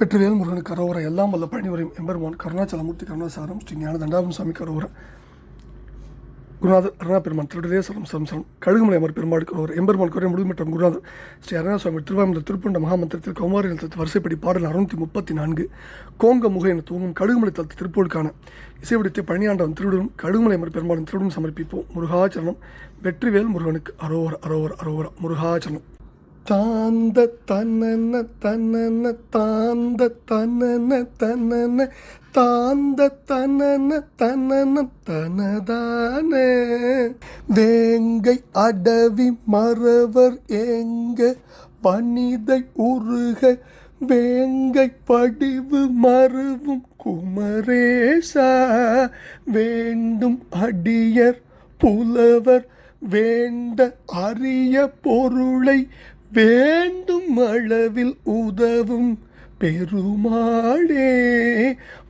பெற்றுவேல் முருகனுக்கு கரோவரை எல்லாம் வல்ல பழனிவரையும் எம்பெருமான் கருணாச்சலமூர்த்தி கருணாசாரம் ஸ்ரீ ஞான தண்டாபம் சுவாமி கரோவரை குருநாதர் அருணா பெருமான் திருடரே சரம் சரம் கழுகுமலை அமர் பெருமாள் கரோவர் எம்பெருமான் குறை முழுமற்றம் குருநாதர். ஸ்ரீ அருணா சுவாமி திருவாமூர் திருப்பண்ட மகாமந்திரத்தில் கௌமாரி நிலத்தத்து வரிசைப்படி பாடல் அறுநூத்தி முப்பத்தி நான்கு கோங்க முக என தூங்கும் கழுகுமலை தளத்து திருப்பூருக்கான இசைவிடத்தை பழனியாண்டவன் திருடரும் கழுகுமலை அமர் பெருமாளும் திருடன் சமர்ப்பிப்போம். முருகாச்சரணம் வெற்றிவேல் முருகனுக்கு அரோவர் அரோவர் அரோவர் முருகாச்சரணம் தாந்த தன்னன தன்னன தாந்த தன்னன தன்னன தாந்த தன்னன தன்னன தனதான வேங்கை அடவி மறவர் எங்க பணிதை உருக வேங்கை படிவு மறுவும் குமரேசா. வேண்டும் அடியர் புலவர் வேண்ட அரிய பொருளை வேண்டும் அளவில் உதவும் பெருமாளே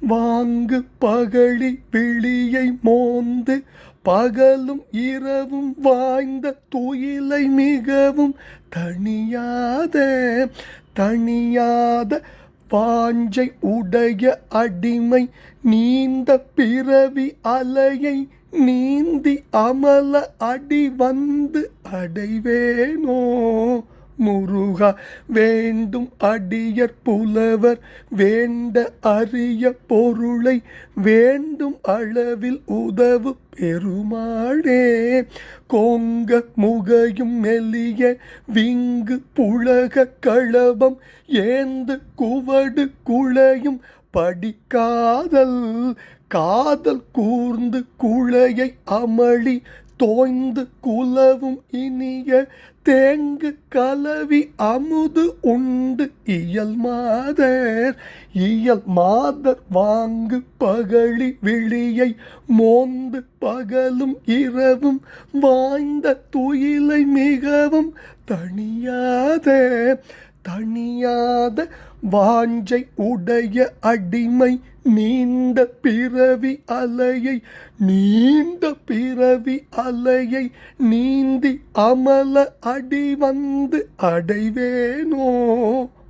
வாங்கு பகழி விழியை மோந்து பகலும் இரவும் வாய்ந்த துயிலை மிகவும் தணியாத தணியாத வாஞ்சை உடைய அடிமை நீந்த பிறவி அலையை நீந்தி அமல அடி வந்து அடைவேனோ? முருகா வேண்டும் அடியற் புலவர் வேண்ட அரிய பொருளை வேண்டும் அளவில் உதவு பெருமாளே. கோங்க முகையும் மெல்லிய விங்கு புழக களபம் ஏந்து குவடு குழையும் படிக்காதல் காதல் கூர்ந்து குழையை அமளி தோய்ந்து குலவும் இனிய தேங்கு கலவி அமுது உண்டு. இயல் மாதர் இயல் மாதர் வாங்கு பகழி விழியை மோந்து பகலும் இரவும் வாய்ந்த துயிலை மிகவும் தனியாதே தனியாத வாஞ்சை உடைய அடிமை நீண்ட பிறவி அலையை நீண்ட பிறவி அலையை நீந்தி அமல அடி வந்து அடைவேனோ?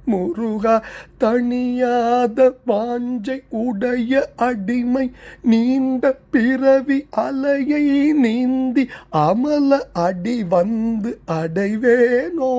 முருகா தனியாத வாஞ்சை உடைய அடிமை நீண்ட பிறவி அலையை நீந்தி அமல அடி வந்து அடைவேனோ?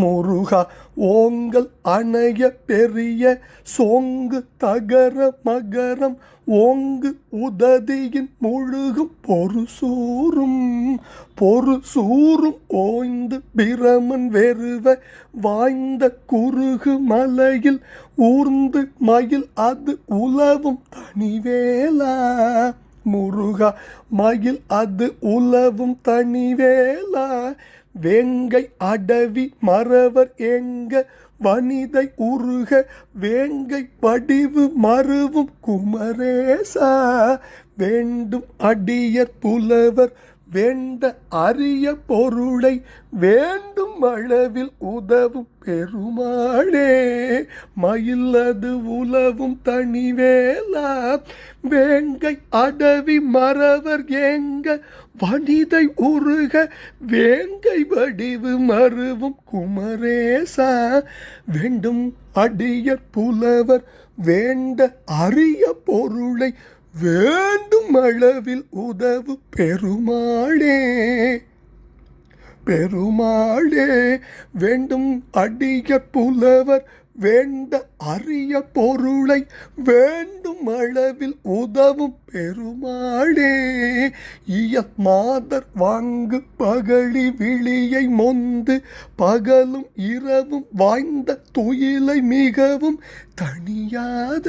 முருகா ஓங்கள் அணைய பெரிய சோங்கு தகர மகரம் ஓங்கு உததியின் முழுகும் பொறு சூறும் பொறு சூறும் ஓய்ந்து பிரமன் வெறுவ வாய்ந்த குறுகு மலையில் ஊர்ந்து மயில் அது உலவும் தனிவேலா. முருகா மயில் அது உலவும் தனிவேலா. வேங்கை அடவி மறவர் எங்க வனிதை உருக வேங்கை வடிவு மறுவும் குமரேசா. வேண்டும் அடியர் புலவர் வேண்ட அரிய பொருளை வேண்டும் அளவில் உதவும் பெருமாளே. மயிலது உலவும் தனிவேலா. வேங்கை அடவி மறவர் ஏங்க. வனிதை உருக வேங்கை வடிவு மறுவும் குமரேசா. வேண்டும் அடியற் புலவர் வேண்ட அரிய பொருளை வேண்டும் அளவில் உதவு பெருமாளே. பெருமாளே வேண்டும் அடிய புலவர் வேண்ட அரிய பொருளை வேண்டும் அளவில் உதவும் பெருமாளே. இய மாதர் வாங்கு பகழி விழியை மொந்து பகலும் இரவும் வாய்ந்த துயிலை மிகவும் தனியாத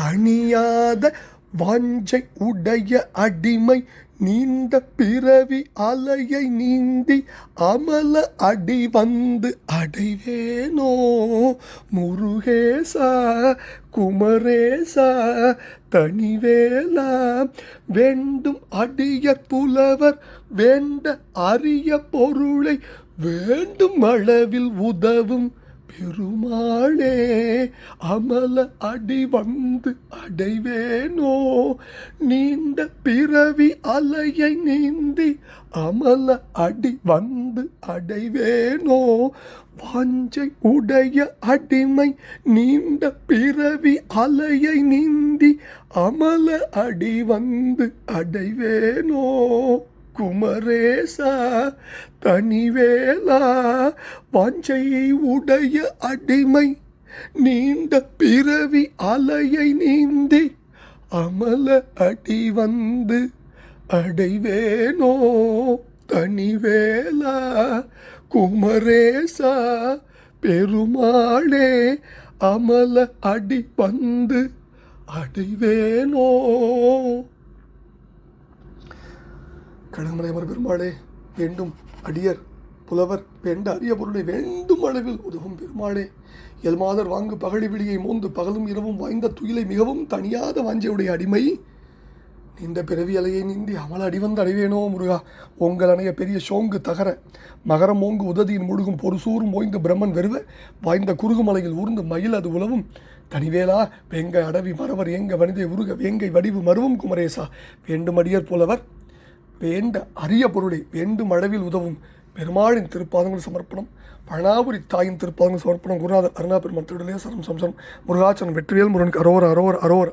தனியாத வாஞ்சை உடைய அடிமை நீண்ட பிறவி அலையை நீந்தி அமல அடி வந்து அடைவேனோ? முருகேசா குமரேசா தனிவேலா வேண்டும் அடிய புலவர் வேண்ட அரிய பொருளை வேண்டும் அளவில் உதவும் பெருமானே அமல அடி வந்து அடைவேனோ? நீண்ட பிறவி அலையை நீந்தி அமல அடி வந்து அடைவேனோ? வாஞ்சை உடைய அடிமை நீண்ட பிறவி அலையை நீந்தி அமல அடி வந்து அடைவேனோ? குமரேசா தனிவேலா வாஞ்சை உடைய அடிமை நீண்ட பிறவி அலையை நீந்தி அமல அடி வந்து அடைவேனோ தனிவேலா குமரேசா பெருமாளே அமல அடி வந்து அடைவேனோ. கடமலைமர் பெருமாளே வேண்டும் அடியர் புலவர் பெண்ட அரிய பொருளை வேண்டும் அளவில் உதவும் பெருமாளே. எல்மாதர் வாங்கு பகழி விழியை மோந்து பகலும் இரவும் வாய்ந்த துயிலை மிகவும் தனியாத வாஞ்சையுடைய அடிமை. நீண்ட பிறவி அலையை நீந்தி அமல அடிவந்து அடைவேனோ முருகா? உங்கள் அணைய பெரிய சோங்கு தகர மகரம் ஓங்கு உததியின் முழுகும் பொறுசூரும் ஓய்ந்து பிரம்மன் வெறுவ வாய்ந்த குறுகுமலையில் ஊர்ந்து மயில் அது உலவும் தனிவேலா வெங்கை அடவி மறவர் எங்க வனிதை உருக வேங்கை வடிவு மருவும் குமரேசா. வேண்டும் அடியர் புலவர் வேண்ட அரிய பொருளை வேண்டும் அளவில் உதவும் பெருமாளின் திருப்பாதங்கள் சமர்ப்பணம் பழனாபுரி தாயின் திருப்பாதங்கள் சமர்ப்பணம் குருநாதர் அருணா பெருமாள் திருடலே சரம் சம்சம் முருகாச்சன் வெற்றிவேல் முருகனுக்கு அரோர அரோர அரோர.